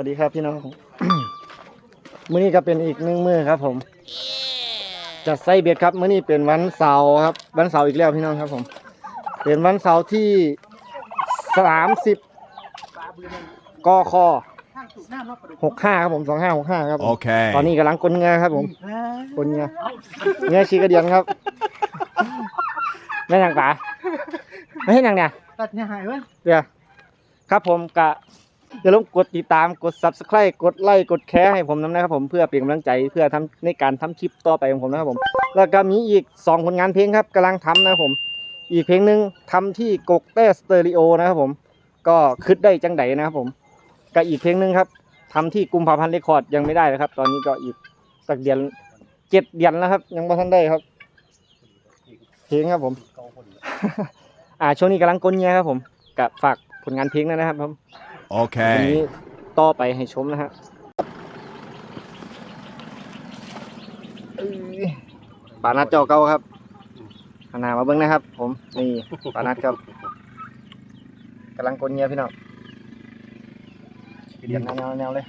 วัสดีครับพี่น้อง มื้อนี้ก็เป็นอีกหนึ่งมื้อครับ ผมจัดไส้เบ็ดครับมื้อนี้เป็นวันเสาร์ครับ วันเสาร์อีกแล้วพี่น้องครับผม เป็นวันเสาร์ที่สามสิบกคหกห้าครับผมสองห้าหกห้าครับผม Okay. ตอนนี้กำลังกลนเงาครับผมกลนเงาเงาชีกระเดียนครับแม่นางป๋าไม่ใช่นางเนี่ย ตัดเนี่ยหายเว้ย เดี๋ยวครับผมกะ อย่าลืมกดติดตามกด subscribe กดไลค์กดแชร์ให้ผมนะครับผมเพื่อเป็นกำลังใจเพื่อทำในการทำคลิปต่อไปของผมนะครับผม แล้วก็มีอีกสองผลงานเพลงครับกำลังทำนะครับผม อีกเพลงหนึ่งทำที่กกเต้สเตอริโอนะครับผม ก็คิดได้จังไดนะครับผมกับอีกเพลงหนึ่งครับทำที่กุมภาพันธ์เรคคอร์ดยังไม่ได้นะครับ ตอนนี้ก็อีกสักเดือนเจ็ดเดือนแล้วครับ ยังไม่ทันได้ครับเพลงครับผม อ่าช่วงนี้กำลังกลนเงียครับผมกับฝากผลงานเพลงนะครับผม วันนี้ Okay. ต่อไปให้ชมนะฮะเอ้ยปานัดเจ้าเก่าครับขนามาเบิ้งนะครับ ผมนี่ปานัดครับกำลังกลเงียพี่น้องเดี๋ยวแนวๆแนวๆเลย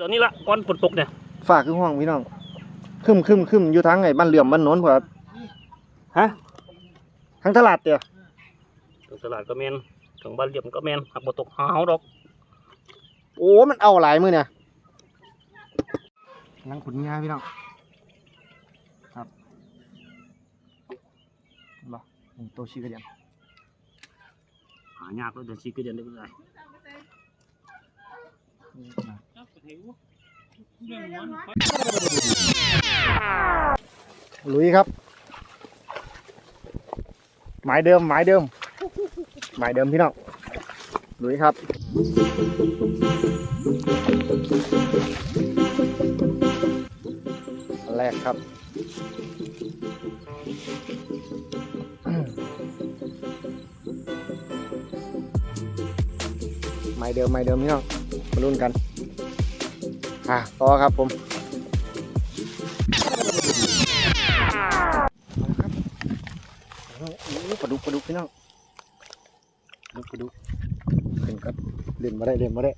ตอนนี้ละก้อนฝนตกเนี่ยฝากคือห้องพี่น้องคึมคึมคึมอยู่ทางไงบ้านเหลื่อมบ้านโน้นพอครับฮะ ทางตลาดเดียวถึงตลาดก็แมนถึงบ้านเหลี่ยมก็แมนหักบ่ตกหาวดอก โอ้มันเอาหลายมือเนี่ยนั่งขุนงาพี่น้องครับเห็นบ่นี่ตัวชีกระเดียนหายากเลยเดือนสี่ก็เดือนได้ก็ได้ลุยครับ หมายเดิมหมายเดิม หมายเดิมพี่น้องลุยครับอันแรกครับไม้เดิมไม้เดิมพี่น้องมาลุ้นกันอะต่อครับผม ดุกปลาดุกพี่น้องปลาดุกปลาดุกขึ้นครับเล่นมาได้เล่นมาได้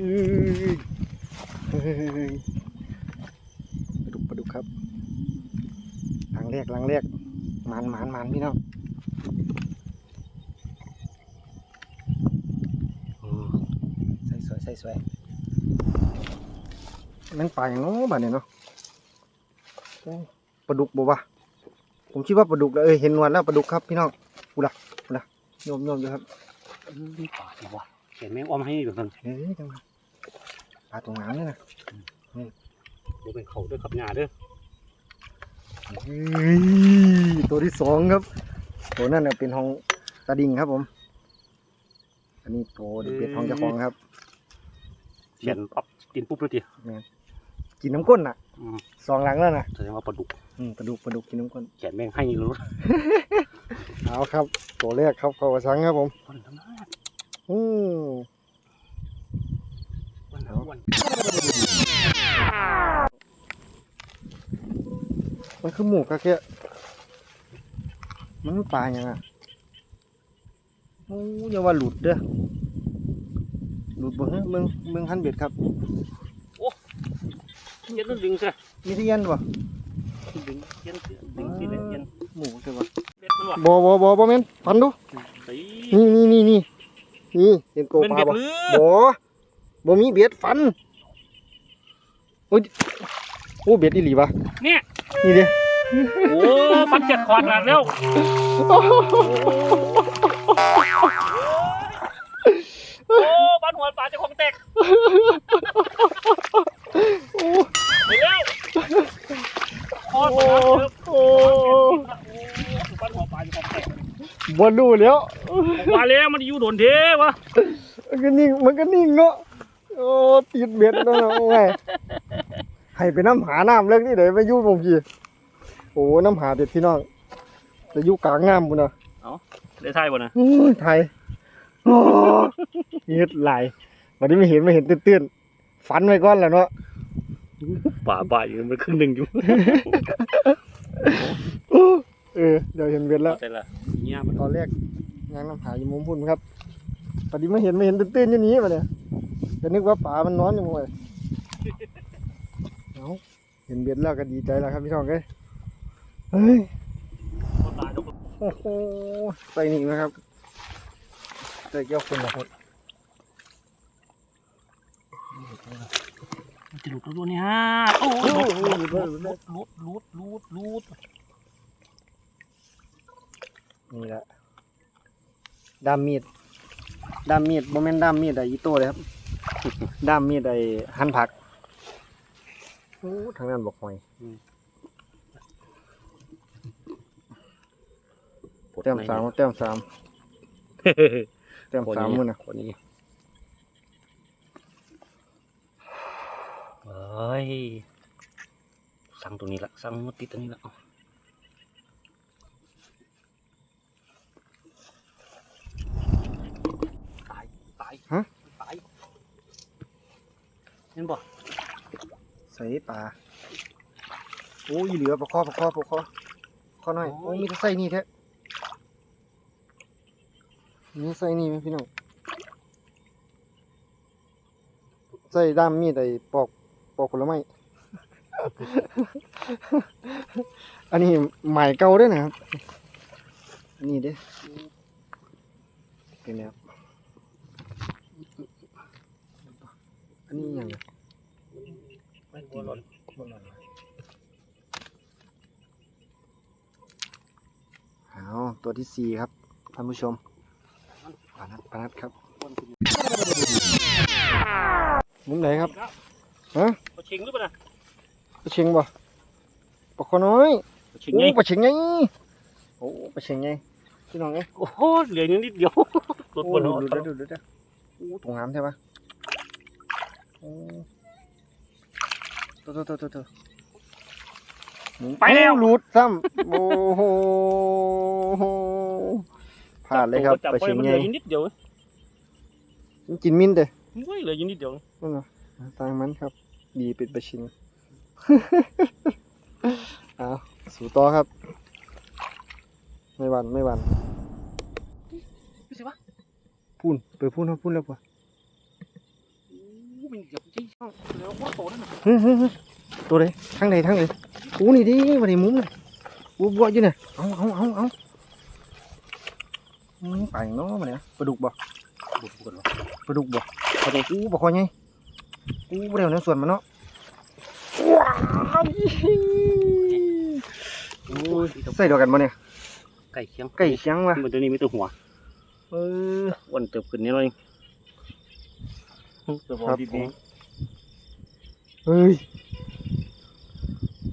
อื้อเฮ้ยปลาดุกปลาดุกครับลังแรกลังแรกมันมันมันพี่น้องใส่สวยใส่สวยนั่นปลาอย่างบ้านเนี่ยเนาะปลาดุกบ่วะ ผมคิดว่าปลาดุกแล้วเออเห็นนวลแล้วปลาดุกครับพี่น้องกูละกูละโยมโยมอยู่ครับป่าดีว่ะเขียนแมงอ้อมให้อยู่กันเฮ้ยจังหวะปลาตรงน้ำเนี่ยนะเดี๋ยวเป็นเขาด้วยขับหญ้าเด้อเฮ้ยตัวที่สองครับ ตัวนั่นน่ะเป็นห้องตาดิงครับผม อันนี้ตัวเด็กเป็ดห้องเจ้าของครับเขียนปั๊บกินปุ๊บเลยทีกินน้ำก้นน่ะอืมสองหลังแล้วนะแสดงว่าปลาดุก อืมปลาดุกปลาดุกกินน้ำก้นเขียนแมงให้รู้เอาครับ ตัวแรกครับเขากระชังครับผมคนทำหน้าอืมวันหาวันมันคือหมูกะแค่มันปลาอย่างอะโอ้ยอย่าว่าหลุดเด้อหลุดบ่ฮะมึงมึงหันเบ็ดครับเย็นดึงใช่มีที่ยันบ่ ดึงเย็นดึงสิเล่นเย็นหมูใช่บ่เบ็ดมันว่ะบ่บ่บ่บ่แม่นฟันดูตีนี่นี่นี่นี่นี่เห็นโกเป็นปลาเบ็ดบ่ลือบ่บ่มีเบ็ดฟันโอ้ยโอ้เบ็ดอีหลีวะเนี่ยนี่เด้โอ้ปันเจ็ดขอดหลังแล้วโอ้ปันหัวปลาจะคงแตกโอ้ไปแล้ว พอดโอ้มาโอ้ปันหัวปลาจะคงแตกบ่รู้แล้วว่าแล้วมันอยู่โดนเทวะมันก็นิ่งมันก็นิ่งเนาะโอ้ติดเบ็ดแล้วเนาะโอ้ยให้ไปน้ำหาน้ำเลิกนี่เดี๋ยวไปยู่ตรงพี่โอ้น้ำหาเด็ดพี่น้องจะยู่กลางน้ำบุญเนาะได้ทยบ่นะไทยเฮ็ดไหลวันนี้ไม่เห็นไม่เห็นตื้นๆฝันไว้ก่อนแหล้วเนาะ ป่าป่าอยู่มันครึ่งหนึ่งอยู่เออเดี๋ยวเห็นเบ็ดแล้ว แต่ละเนี่ยมันตอนแรกยางน้ำหาอยู่มุมพุ่นครับพอดีไม่เห็นไม่เห็นตื่นๆอย่างนี้มาเนี่ยก็นึกว่าป่ามันนอนอยู่มั้งเลยเอาเห็นเบ็ดแล้วก็ดีใจแล้วครับพี่น้องเอ้ยเฮ้ยก็ตายดอกโอ้โหใส่นี่นะครับใส่เกี่ยวคนละคน มันจะหลุดตัวนี้ฮะโอ้โอ้ยโหลุดลุดลุดลุดลุดหลุดหลุดนี่แหละดามมีดดามมีดโมเมนต์ดามมีดไออีโต้เลยครับดามมีดไอหั่นผักโอ้ทางนั้นบอกหอยแต้มสามแต้มสามแต้มสามมือนะคนนี้ เฮ้ยสั่งตัวนี้ละสั่งมุดติดตัวนี้ละเอาตายตายฮะตายเห็นบ่ใส่ปลาโอ้ยเหลือปลาคอปลาคอปลาคอคอหน่อยโอ้ยมีแต่ใส่นี่แท้มีใส่นี่ไหมพี่น้องใส่ด้ามมีดไอปอก ปอกผลไม้ อันนี้ใหม่เก่าด้วยนะครับ นี่เด้เป็นแนวอันนี้อย่างไรไม่ตีร้อนเอาตัวที่สี่ครับท่านผู้ชมปานัดปานัดครับมุมไหนครับ ฮะปลาชิงหรือเปล่านะปลาเชิงบ่ปลาคอน้อยปลาชิงโอ้ไงปลาเชิงไงโอ้ปลาเชิงไงพี่น้องไงโอ้โหเหลือนิดเดียวรถโอ้บนดูรถดูดูดูดูโอ้ตรงน้ำใช่ปะโอ้ตัวตัวตัวตัวตัวหมุนไปแล้วโอ้หลุดซ้ำโอ้โหพลาดเลยครับจับปลาไปเชิงมันไงเหลืออยู่นิดเดียวมันกินมิ้นเด้เฮ้ยเหลืออยู่นิดเดียวนั่นน่ะ ตางมันครับ ดีเป็นประชิงเอาสู่ต่อครับ ไม่หวันไม่หวันไม่ใช่ปะพูนไปพูนครับพูนแล้วปะโอ้มันเกือบจี้ช่องแล้วว่าโตนั่นน่ะเฮ้ยเฮ้ยเฮ้ยตัวไหนทางไหนทางไหนโอ้นี่ดิวันนี้มุ้งเลยบัวบัวอยู่เนี่ยเอาเอาเอาเอาอืมไปเนาะมาเนี่ยปลาดุกบ่บุกกันวะปลาดุกบ่ปลาดุกอู้บ่คอยไง อู้บ่เดี๋ยวในส่วนมันเนาะว้ายโอ้ยใส่เดียวกันบ่เนี่ยไก่เคียงไก่เคียงวะมันตัวนี้มีตัวหัวเอออ้วันเติบขึ้นนิดหน่อยเติบครับดีผดีมเฮ้ย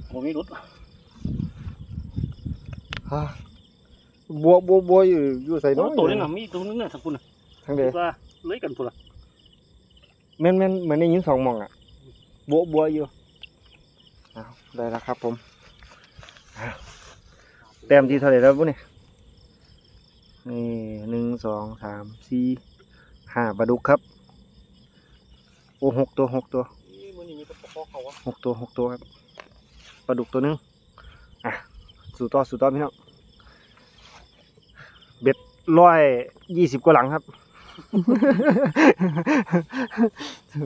ผมไม่รุดฮ่าบัวบัวบัวอยู่อยู่ใส่โอ้เน้อยตัวนี้น่ะมีตัวนึงน่ะทางคุณน่ะทางเดว่าเลื้อยกันพุ่นล่ะ แม่นแม่นเหมือนได้ยินสองหมองอะบัวบัวอยู่อ้าวได้แล้วครับผมอ้าวแต้มที่เท่าไหร่แล้วบุเนี่ยนี่หนึ่งสองสามสี่ห้าปลาดุกครับ โอ้หกตัวหกตัวมันนี่มีตัวปอกเขาวะหกตัวหกตัวครับปลาดุกตัวหนึงอะสู่ต่อสู่ต่อพี่น้องเบ็ดร้อยยี่สิบกว่าหลังครับ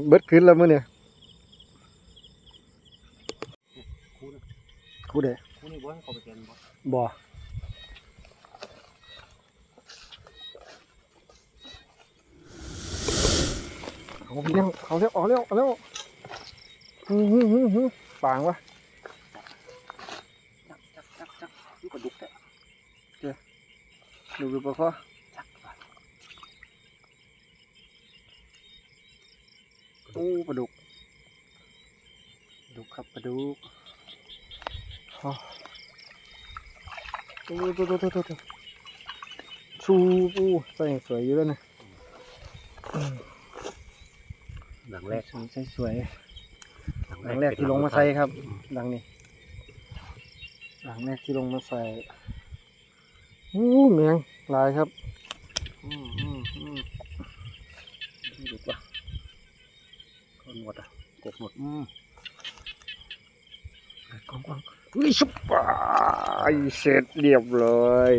เบิดขึ้นแล้วมื้อเนี่ยคูเด้คูนี่บ่ให้เขาไปแกนบ่บ่เอาพี่น้องเอาแล้วเอาแล้วเอาแล้วฮึ่มฮึ่มฮึ่มฮึ่มปางวะจักจักจักจักอยู่กระดุกแท้ดูดูปลาคอ จักว่ะ โอ้ปลาดุกปลาดุกครับปลาดุกอ๋อโอ้ตัวตัวตัวตัวตัวชูปูใส่สวยอยู่แล้วนะอืมหลังแรกสวยใส่สวยหลังแรกที่ลงมาใส่ครับหลังนี้หลังแรกที่ลงมาใส่อู้เมียงหลายครับ อืมอืมอืมดุกว่ะ คนหมดอะกบหมดอืมกองกองอุ้ยชุบปลาเสร็จเรียบร้อย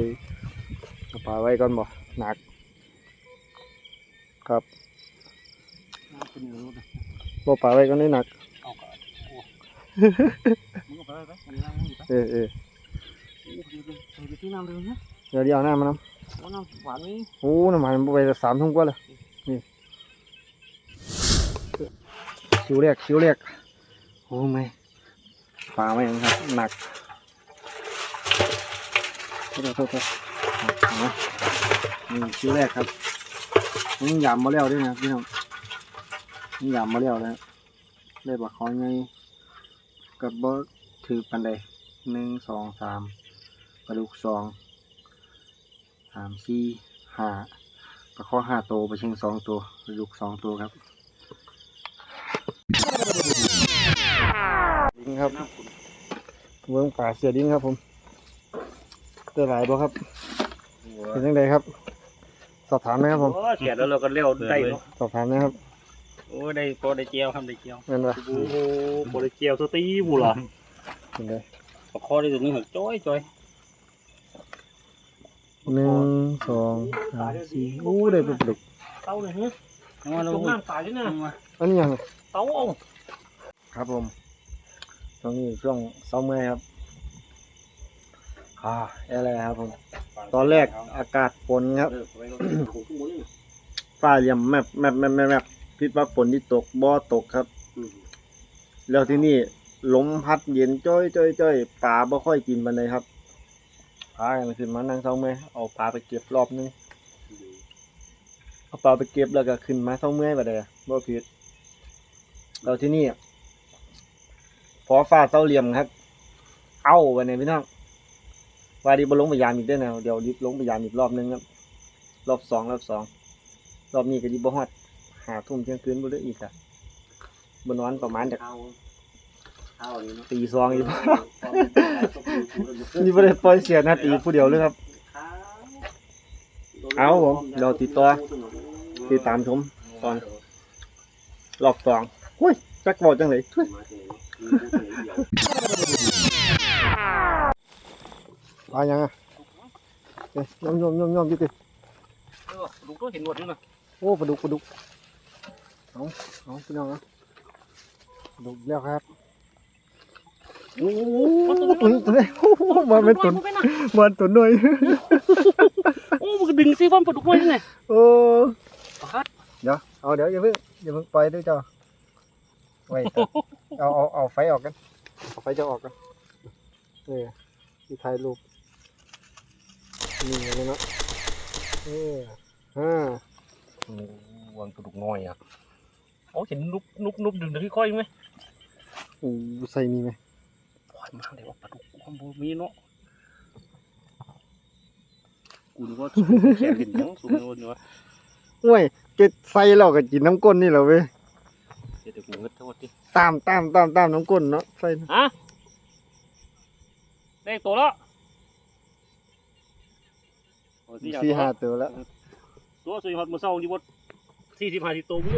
เอาปลาไว้ก่อนบ่หนัก ครับเป็นอย่างนู้นนะบ่ปลาไว้ก็ได้หนักเอากระโอ้มึงก็ไปไปอันนี้นั่งมึงอยู่ไปเออเออโอ้เดี๋ยวเดี๋ยวเดี๋ยวไปซื้อน้ำเลยนะเดี๋ยวเดี๋ยวเอาหน้ามาน้โอ้น้ำหวานนี่ำโอ้น้ำมันไปสามทุ่มกว่าเลยนี่ คิวเรียกคิวเรียกโอ้ไม่ปลาไม่ยังครับ หนักโทษโทษโทษเอามานี่คิวแรกครับนี่ยำมาแล้วด้วยนะพี่น้องนี่ยำมาแล้วแล้วได้ปลาคอไงกับบ่ถือปันใดหนึ่งสองสามปลาดุกสองสามสี่ห้าปลาข้อห้าตัวปลาเชิงสองตัวปลาดุกสองตัวครับ ดิ้งครับเมืองป่าเสือดิ้งครับผมเจอหลายตัวครับเป็นยังไงครับ สอบถามไหมครับผมโอ้เสียแล้วเราก็เลี้ยวได้เนาะสอบถามนะครับโอ้ได้พอได้เจียวทำได้เจียวเงินวะโอ้โหพอได้เจียวตัวตีบุหรอเป็นไงปากคอได้ตัวนี้หักจ้อยจ้อยหนึ่งสองสามสี่โอ้ได้เป็นปลาดุกเต้าเลยเฮ้ยยังมาลงน้ำตายด้วยนะอันนี้ยังเต้าเอา ครับผมช่วงนี้ช่วงเช้าเมื่อยครับอ่าอะไรครับผม ตอนแรกอากาศฝนครับ ฟ้าเหลี่ยมแมบแมบแมบแมบแมบคิดว่าฝนที่ตกบ่อตกครับ แล้วที่นี่ลมพัดเย็นจ้อยจ้อยจ้อยปลาบ่ค่อยกินมันเลยครับพากันขึ้นมานั่งเศร้าเมื่อยเอาปลาไปเก็บรอบนึงเอาปลาไปเก็บแล้วก็ขึ้นมาเศร้าเมื่อยไปเลยบ่ผิดแล้วที่นี่ อฟ้าเศร้าเหลี่ยมครับ เอาไปเนี่ยพี่น้องว่าดีบ่ลงไปยามอีกได้อแนวเดี๋ยวดิบลงไปยามอีกรอบนึงครับ รอบสองรอบสองรอบนี้ก็ดิบ่ฮอดหาทุ่มเที่ยงคืนบ่ได้อีกอะบนวันประมาณจากข้าวข้าวนี่เนาะตีซองอีกนี่ไม่ได้ปล่อยเสียนาตีผู้เดียวเลยครับ เอาผมเราติดต่อติดตามชมตอนรอบสองหุ้ยจักบอกจังเลยทุย ปลายังอะเอ้ยย่อมย่อมย่อมย่อมยี่ติดูก็เห็นหนวดด้วยนะโอ้ปลาดุกปลาดุกเอาเอาพี่น้องนะปลาดุกแล้วครับโอ้ตัวนี้ตัวนี้โอ้มันเป็นตุนมันตุนหน่อยโอ้มันดึงซิว่ามันปลาดุกไว้ไงโอ้ปัดเดี๋ยวเอาเดี๋ยวอย่าเพิ่งอย่าเพิ่งไปด้วยจ้า ไว้ก่อนเอาเอาเอาไฟออกกันเอาไฟจะออกกันนี่ที่ถ่ายรูปนี่ไงเนาะเอออ่าวางปลาดุกน้อยอะโอ้เห็นนุบนุบนุบดึงดึงค่อยๆไหมโอ้ใส่นี่ไหมปล่อยมาเลยว่าปลาดุกความบูมีเนาะกูนึกว่าแขนเห็นยังสูงเลยเนาะโอ้ยเก็ดใส่เราก็กินน้ำก้นนี่แหละเว้ย เดี๋ยวกูเงินทั้งหมดดิตามตามตามตามน้ำก้นเนาะใส่ฮะได้ตัวแล้วสี่ห้าตัวแล้วตัวสี่หอดมือเศร้าอยู่บนสี่สิบห้าสิบตัวมึง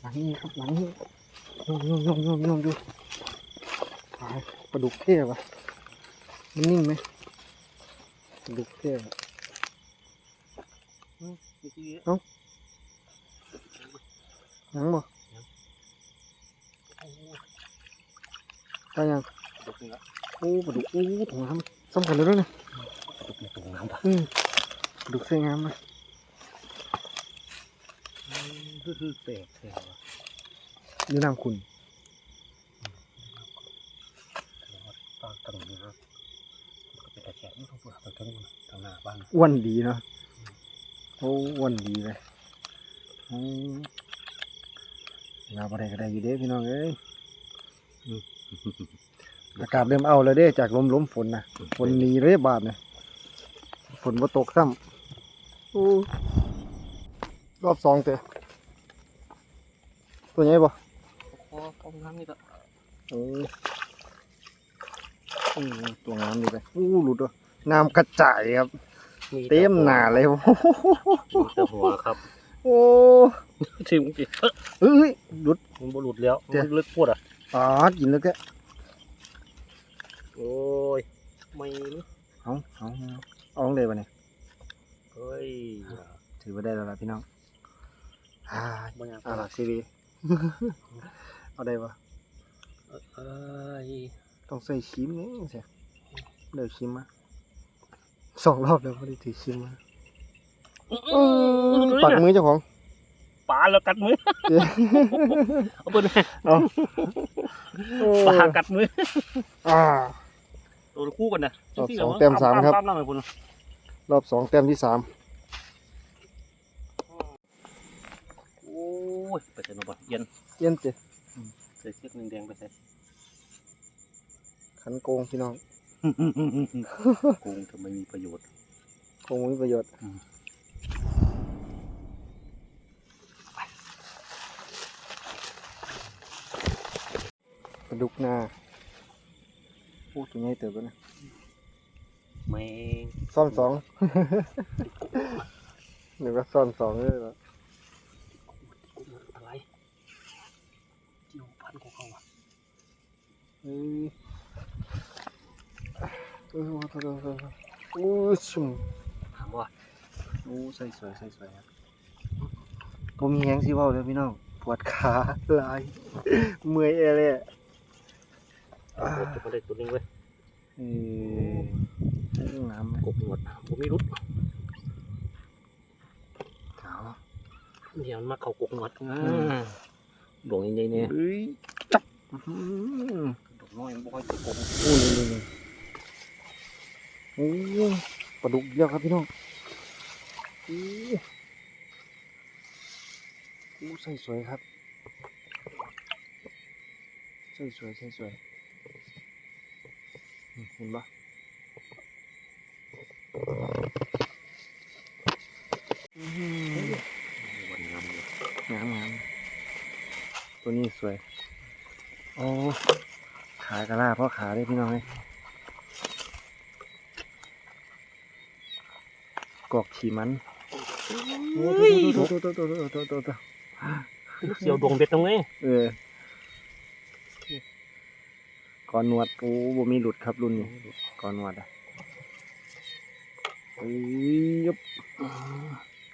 หลังนี้ครับหลังนี้โยมโยมโยมโยมโยมดูตายปลาดุกเท่ปะมันนิ่งไหมปลาดุกเท่ปะยังบ่ ไปยังดุกนี่ละโอ้ปลาดุกโอ้ถุงน้ำสำคัญเลยด้วยนะดุกในตรงน้ำปะอืมปลาดุกเสียงามไหมคือคือแปลกแปลกอยู่น้ำคุณตอนตั้งนี้นะก็เป็นตะแคงต้องพูดตะแคงทางหน้าบ้านอ้วนดีเนาะโอ้อ้วนดีเลยโอ้ยาบ่ได้ก็ได้อยู่เด้พี่น้องเอ้ย อืมอากาศเริ่มเอาแล้วเด้จากลมลมฝนนะฝนหนีเลยบาดเนี่ยฝนบ่ตกซ้ำโอ้รอบสองเตะตัวใหญ่บ่พอพอน้ำนี่ละโอ้โอ้ตัวงามดีเลยอู้หลุดว่ะน้ำกระจายครับ เต็มหน้าเลยโอ้โหแต่หัวครับ โอ้ชิมกิเออเอ้ยหลุดมันบหลุดแล้วมันลึกปวดอะ อ๋อกินแล้วแกโอ้ยไม่เอาเอาเอาเอาเลยปะเนี่ยเฮ้ยถือว่าได้แล้วล่ะพี่น้องอ่าบ่อยากอ่าหลักซีวีเอาได้ปะเอ้ยต้องใส่ชิมนี่เสียเดี๋ยวชิมมาสองรอบแล้วไม่ได้ถือชิมมาปักมือเจ้าของ ปลาแล้วกัดมือเดี๋ยวเอาเปิ้นเอาปลากัดมืออ่าตัวคู่กันนะรอบสองเต็มสามครับปั๊มๆๆๆเลยพุ่นรอบสองแต้มที่สามโอ้ยไปใส่หนบ่เย็นเย็นเจใส่เชือกแดงๆไปใส่ขันโกงพี่น้องโกงทำไมมีประโยชน์โกงมีประโยชน์ อืมปลาดุกหน้าโอ้ตัวใหญ่เติบแล้วนะแมงซ่อนสองหรือว่าซ่อนสองเลยเหรออะไรเจียวพันของเขาอะเอ้ยเออโทษโทษโทษโทษโอ้ยชุ่มถามว่าโอ้ใส่สวยใส่สวยครับผมมีแหงสิเว่าเลยพี่น้องปวดขาหลายเมื่อยเอเลยอะอ่า จะมาได้ตัวนึงเว้ยเอ้ยใส่เรื่องน้ำไหมกบหนวดผมมีรุดเอาเดี๋ยวมันมาเข้ากบหนวดดวงใหญ่ๆเนี่ยเอ้ยจับอื้อหือดอกน้อยมันบ่ค่อยจะกบโอ้ยนี่นี่โอ้ยปลาดุกเยอะครับพี่น้องโอ้ยโอ้ใส่สวยครับใส่สวยใส่สวยอืม เห็นปะอื้อหือวันงามเลยงามงามตัวนี้สวย โอ้ขากระลาเพราะขาได้พี่น้องเลยกอกขี่มันโอ้ตัวตัวตัวตัวตัวตัวตัวเสียวดวงเบ็ดตรงนี้เออ ก่อนนวดโอ้บ่มีหลุดครับรุ่นนี้ก่อนนวดอะยยบ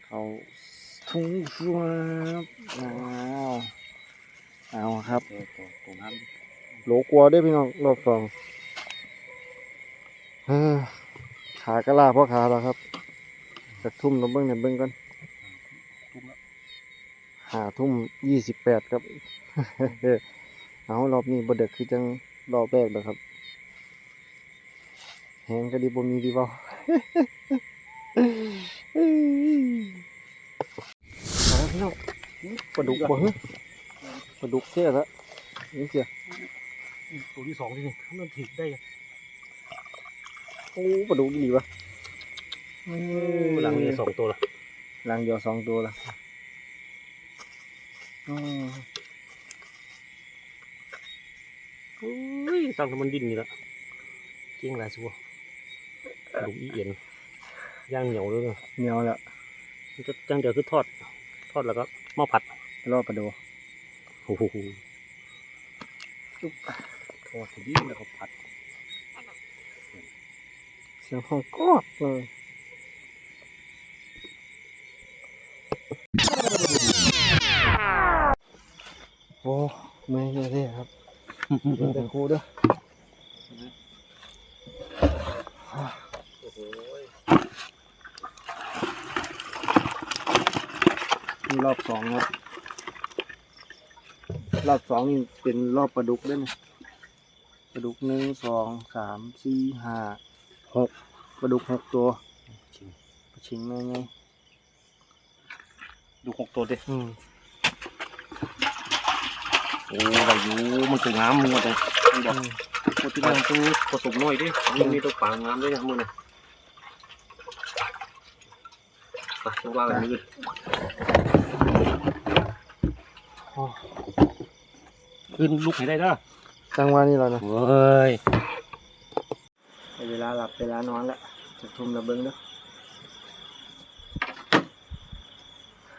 เขาทุ่งสวบอ้าวเอาครับโหลกลัวด้วยพี่น้องรอบสองขากระลาเพราะขาแล้วครับจากทุ่มเราเบิ้งเนี่ยเบิ้งกันหาทุ่มยี่สิบแปดครับ เอารอบนี้บดเด็กคือจัง รอบแรกเลยครับแหงก็ดีบ่มีดีเปล่าเอาพี่น้องปลาดุกบ่ฮะปลาดุกเท่ละนี่เสียตัวที่สองที่นี่มันถึกได้โอ้ปลาดุกดีวะหลังนี้สองตัวละหลังเดียวสองตัวละอืม โอ้ ยตั้งแต่มันดิ้นนี่ละเก่งหลายสัวลูกอีเอ็นย่างเหนียวเลยนะเหนียวแล้วมันจะย่างเดียวคือทอด ทอดแล้วก็หม้อผัดรอบปลาดูโอ้โหทอดดีแล้วก็ผัดเสียงห้องกอกเลยโอ้เมื่อยเลยครับเดี๋ยว แต่ครูเด้อโอ้โหนี่รอบสองครับ รอบสองนี่เป็นรอบปลาดุกด้วยนะปลาดุกหนึ่งสองสามสี่ห้าหกปลาดุกหกตัวชิงปลาชิงไงไงดูหกตัวดิอืม โอ้ได้อยู่มันตัวงามมึงว่าแต่มันบอกอืมปกติมันต้องผสมน้อยดิมันมีตัวปางงามด้วยนะมึงนะไปต้องว่ากันมือขึ้นลุกให้ได้เด้อจังหวะนี้เรานะเว้ยได้เวลาหลับเวลานอนแล้วจะทุ่มระเบิงเด้อ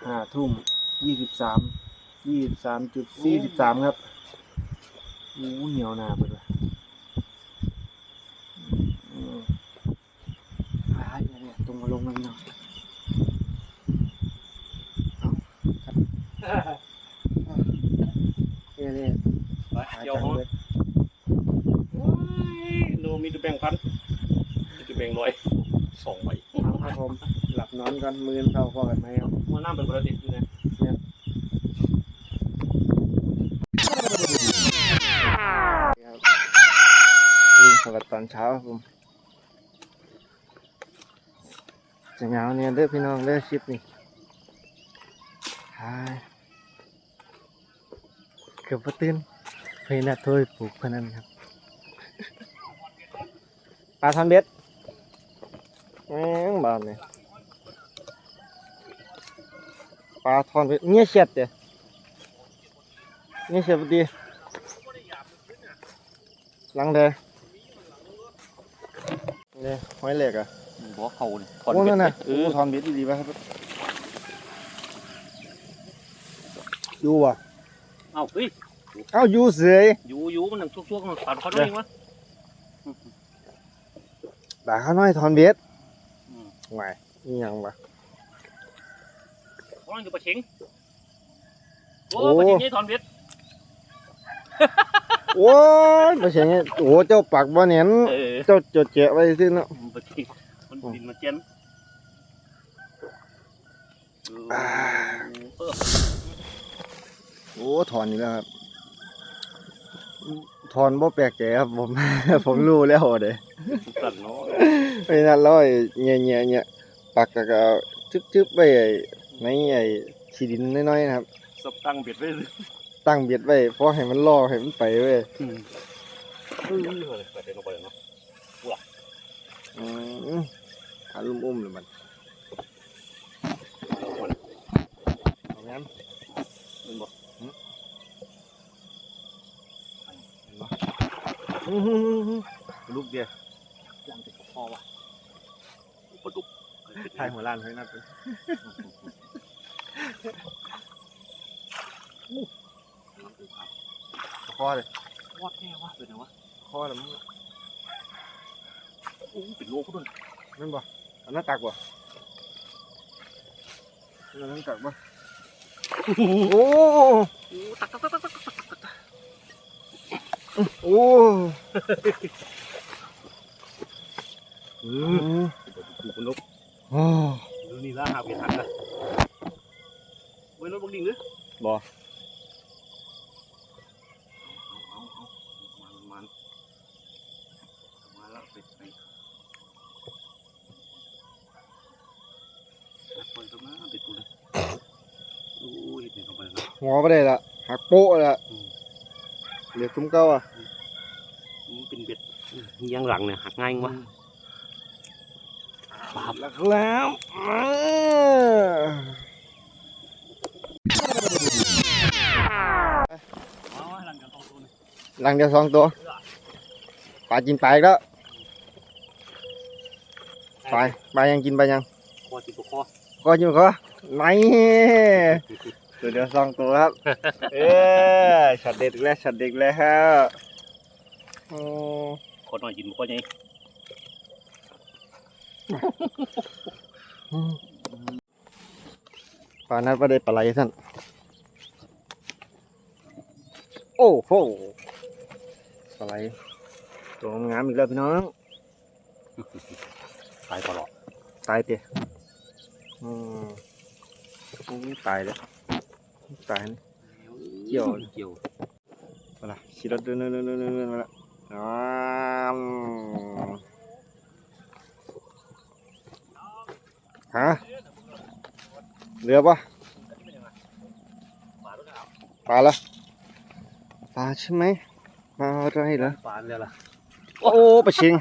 ห้าทุ่มยี่สิบสาม ยี่สิบสามจุดสี่สิบสามครับโอ้เหนียวหนาไปเลยอืมอ่าเนี่ยเนี่ยตรงมาลงมาพี่น้องนี่นี่ไปเดี๋ยวหาห้องจังเลยโนมีแบ่งพันมีแบ่งร้อยสองใบเอาครับผมหลับนอนกันมือเท่าพอกันไหมครับมาน้ำเป็นปกติอยู่นะ จะเหงาเนี่ยเด้อพี่น้องเด้อคลิปนี่ฮาเกือบบ่ตื่นเพลนัดโทยปลูกพนันครับปลาทอนเบ็ดแม่งบานเลยปลาทอนเบ็ดเนี่ยเฉียดเด้เนี่ยเฉียดพอดีหลังเด้เนี่ยหอยเหล็กอะ บอกเขาเนี่ยโอ้นั่นน่ะเอโอ้อทอนเบ็ดดีๆป่ะครับอยู่อะเอาเฮ้ยเอ้าอยู่เสยอยู่อยู่มันหนังชุกๆมันตัดเขาด้วยวะตาข้าน้อยทอนเบ็ดอืมไหวนี่ยังวะ เขาอยู่ปลาเข็งโอ้โอ้ปลาเข็งนี่ถอนเบ็ดโอ้ยไม่ใช่ไงโอ้เจ้าปักบ่เนียนเออเจ้าจดเจ๊ไว้ซิเนาะปลาเข็งมัน ดินมาเจนเออโอ้ถอนนี่แล้วครับ ถอนบ่แปลกใจครับผม ผมรู้แล้วเด้สัตว์เนาะไอ้นั่นร้อยเงี้ยเงี้ยเงี้ยปักก็ก็ทึบๆไว้ในไอ้ขี้ดินน้อยๆนะครับสับตั้งเบ็ดไว้เลยตั้งเบ็ดไว้เพราะให้มันล่อให้มันไปเว้ยอืม เอาไปเนาะอืมอารุมอุ้มเลยมันเอางั้นมันบอกลูกเดียวยังติดคอว่ะปลาดุกทายหัวล้านให้นัดเลยคอเลยวอแน่วะเป็นไงวะคอแล้วมึงโอ้เป็นโลกด้วยนั่นบ่ อันนั้นตักบ่อันนั้นตักบ่โอ้โอ้ตักตักตักตักตักตัก โอ้ เอ อื อ ม กูเป็นนก โอ้ ดูนี่ละหาเปลี่ยนหันนะไว้รถบังดิ่งหรือ บ่ เอาเอาเอามันมันมาแล้วเป็ดไปปล่อยตรงนั้นเป็ดตัวเลยโอ้ยเป็ด เข้าไปนะหัวบ่ได้ละหักโป๊ะละอืมเหลือคุ้มเก้าอะมันเป็นเบ็ดเงี้ยงหลังเนี่ยหักง่ายวะปาบแล้วครับอ่าเอาหลังจากตรงตัวนี้หลังเดียวสองตัวปลากินปลาอีกแล้วปลาปลายังกินปลายังคอติดตัวคอก็อยู่ก็ไหนตัวเดียวสองตัวครับ เออช็อตเด็ดอีกแล้วช็อตเด็ดอีกแล้วโอ้คอหน่อยกินคอใหญ่ปลานั้นปลาได้ปลาไหลท่านโอ้โหปลาไหลตัวงามอีกแล้วพี่น้องตายตลอดตายเตะอืมอู้ตายแล้ว ตายนี่เกี่ยวเกี่ยวมาละขี่รถเดินเดินเดินเดินเดินเดินมาละอ้ามฮะเรือปะปลาละปลาใช่ไหมปลาอะไรเหรอปานเลยล่ะโอ้ปลาเชง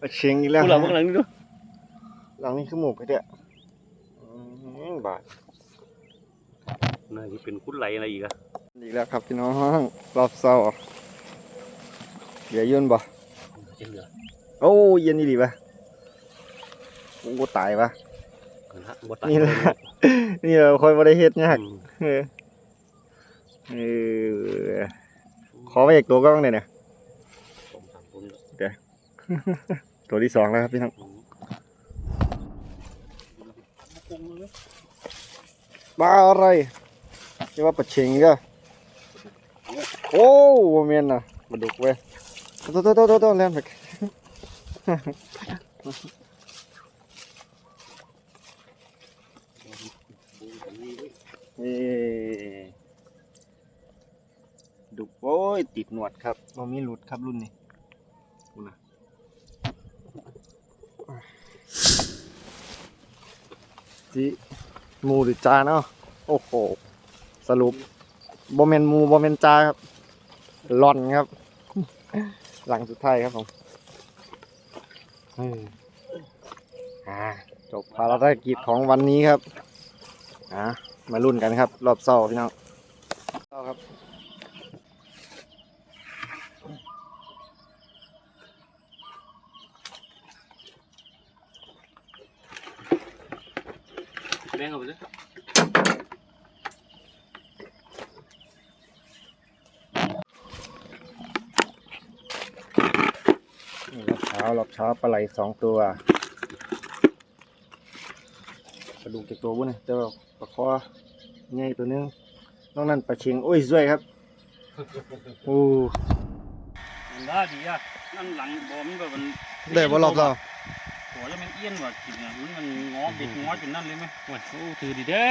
ปลาเชงอีกแล้วพวกเราพวกเรานี่ดูหลังนี้คือหมูกไอ้เด้ออืมบาท น่าจะเป็นคุ้นไหลอะไรอีกอะอีกแล้วครับพี่น้องรอบเศร้าเหลือยุ่นบ่เจ็บเหลือโอ้เย็นดีปะโอ้ตายปะกันฮะบ่ตายนี่แหละนี่เราคอยบริเฮ็ดยากอืมเออเออขอไปอีกตัวก็ต้องเลยเนี่ยสองสามตัวนี่แหละตัวที่สองแล้วครับพี่น้องอืมบุกงเลยปลาอะไร เรียกว่าปลาเชิงก็โอ้โหเมียนน่ะปลาดุกเว้ยโตโตโตโตโตเล่นไปนี่ดุกโอ้ยติดหนวดครับมันมีหลุดครับรุ่นนี้ดูนะจีหมูหรือจาเนาะโอ้โห สรุปบอมเมนหมูบอมเมนจาครับหลอนครับ หลังสุดท้ายครับผมเอออ่าจบภารกิจของวันนี้ครับอะมาลุ้นกันครับ รอบเศร้าพี่น้องเศร้าครับแบ่งเอาไปเลย นี่รอบเช้ารอบเช้าปลาไหลสองตัวกระดูกจากตัวบุ้นเจ้าปลาคอใหญ่ตัวหนึงนอกนั้นปลาเชิงโอ้ยสวยครับโอ้มันได้ดีอะนั่นหลังบอมแบบมันได้บ่รอบเศร้าตัวแล้วมันเอี้ยนว่ะกินเนี่ยมันงอบิดงอจนนั่นเลยไหมโอ้ยโอ้ถือดีเด้อ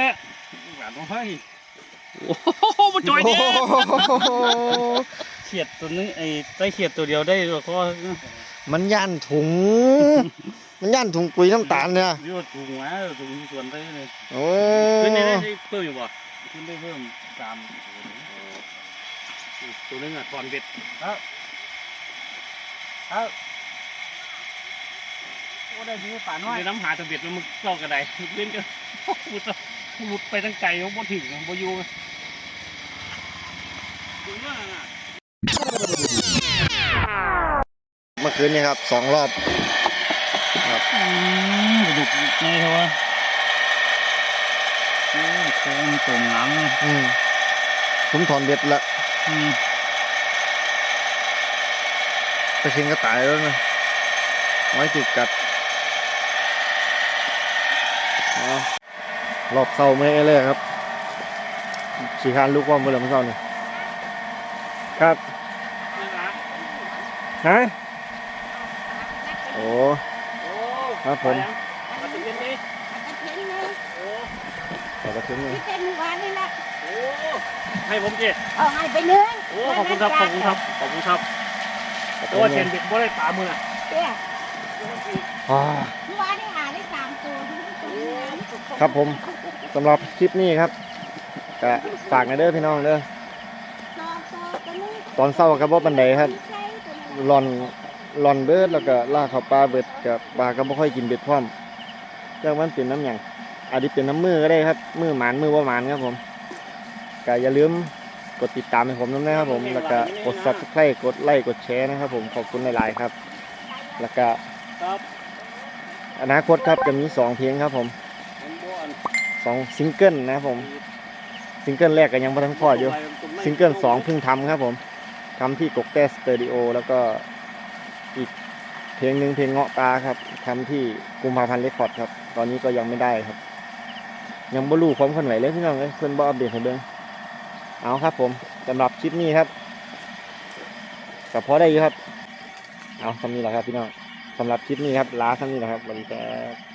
หวานต้องให้โอ้โหมันจอยเด้เขียดตัวนึงไอ้ไส้เขียดตัวเดียวได้แล้วก็ มันย่านถุง มันย่านถุงปุ๋ยน้ำตาลเนี่ยเรียกว่าถูกหวาถูกส่วนได้เลยโอ้ขึ้นได้ได้เพิ่มอยู่บ่ขึ้นได้เพิ่มสามตัวนึงอะก่อนเบ็ดครับครับโอ้ได้ดีป่าน้อยในน้ำหาตัวเบ็ดมันมึงเจ้ากระไดเล่นกันพูดหลุดไปตั้งไกลเขาบ่ถึงบ่อยู่ถึงว่าน่ะ มื่อคืนนี้ครับสองรอบอืมกระดูกไงเขาวะโอ้ยโค้งตรงน้ำนะอืมผมถอนเบ็ดละอืมปลาเชิงก็ตายแล้วนะไว้ติดกัดอ๋อรอบเศร้าเมื่อยเลยครับขี่คานลูกว่าเมื่อไหร่เมื่อเศร้านี่ครับนี่นะฮะโอ้ โอ้ ครับผมมาถึงเย็นนี้อาจจะเห็นเลยโอ้ขอบคุณเลยที่เต้นเมื่อวานนี่แหละโอ้ให้ผมเจเอาให้ไปเนื้อโอ้ขอบคุณครับขอบคุณครับขอบคุณครับตัวเชนเบ็ดบ่ได้ปลามือน่ะเนี่ยอ่าเมื่อวานนี่หาได้สามตัวตัวนี้นะครับผมสำหรับคลิปนี้ครับก็ฝากหนะเด้อพี่น้องเด้อตัวตัวตัวนี้ตอนเศร้ากับบ่ปันไดครับใช่ตัวนั้นหลอน หลอนเบิดแล้วก็ลากเข้าปลาเบิดกับปลาก็บ่ค่อยกินเบ็ดพร้อมเรื่องมันเป็นน้ำหยังอาจจะเป็นน้ำมือก็ได้ครับ มือหมานมือบ่หมานครับผมก็อย่าลืมกดติดตามให้ผมด้วยนะครับ ผม แล้วก็กด subscribe กดไลค์กดแชร์นะครับ ผมขอบคุณหลายๆครับ แล้วก็ครับอนาคตครับจะมีสองเพลงครับผมผมบ่อันสองซิงเกิลนะครับผมซิงเกิลแรกก็ยังบ่ทันพออยู่ซิงเกิลสองเพิ่งทำครับผมทำที่กกแต้สเตอริโอแล้วก็ อีกเพลงหนึ่งเพลงเงาะตาครับทำที่กุมภาพันธ์เรคคอร์ดครับ ตอนนี้ก็ยังไม่ได้ครับ ยังบ่รู้ความเคลื่อนไหวเลยพี่น้องเอ้ยเพิ่นบ่อัปเดตให้เบิ่งเอาครับ ผมสำหรับคลิปนี้ครับก็พอได้อยู่ครับ เอาคำนี้แหละครับพี่น้องสำหรับคลิปนี้ครับลาคำนี้แหละครับสวัสดีครับ